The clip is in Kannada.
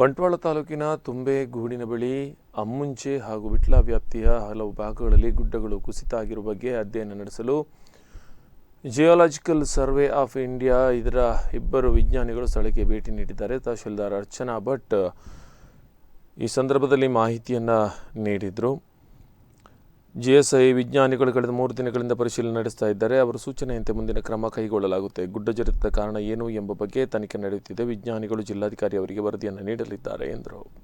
ಬಂಟ್ವಾಳ ತಾಲೂಕಿನ ತುಂಬೆ ಗೂಡಿನ ಬಳಿ ಅಮ್ಮುಂಚೆ ಹಾಗೂ ವಿಟ್ಲ ವ್ಯಾಪ್ತಿಯ ಹಲವು ಭಾಗಗಳಲ್ಲಿ ಗುಡ್ಡಗಳು ಕುಸಿತ ಆಗಿರುವ ಬಗ್ಗೆ ಅಧ್ಯಯನ ನಡೆಸಲು ಜಿಯೋಲಾಜಿಕಲ್ ಸರ್ವೆ ಆಫ್ ಇಂಡಿಯಾ ಇದರ ಇಬ್ಬರು ವಿಜ್ಞಾನಿಗಳು ಸ್ಥಳಕ್ಕೆ ಭೇಟಿ ನೀಡಿದ್ದಾರೆ. ತಹಶೀಲ್ದಾರ್ ಅರ್ಚನಾ ಭಟ್ ಈ ಸಂದರ್ಭದಲ್ಲಿ ಮಾಹಿತಿಯನ್ನು ನೀಡಿದರು. ಜಿ ಎಸ್ ಐ ವಿಜ್ಞಾನಿಗಳು ಕಳೆದ ಮೂರು ದಿನಗಳಿಂದ ಪರಿಶೀಲನೆ ನಡೆಸ್ತಾ ಇದ್ದಾರೆ. ಅವರ ಸೂಚನೆಯಂತೆ ಮುಂದಿನ ಕ್ರಮ ಕೈಗೊಳ್ಳಲಾಗುತ್ತೆ. ಗುಡ್ಡ ಜರಿತದ ಕಾರಣ ಏನು ಎಂಬ ಬಗ್ಗೆ ತನಿಖೆ ನಡೆಯುತ್ತಿದೆ. ವಿಜ್ಞಾನಿಗಳು ಜಿಲ್ಲಾಧಿಕಾರಿ ಅವರಿಗೆ ವರದಿಯನ್ನು ನೀಡಲಿದ್ದಾರೆ ಎಂದರು.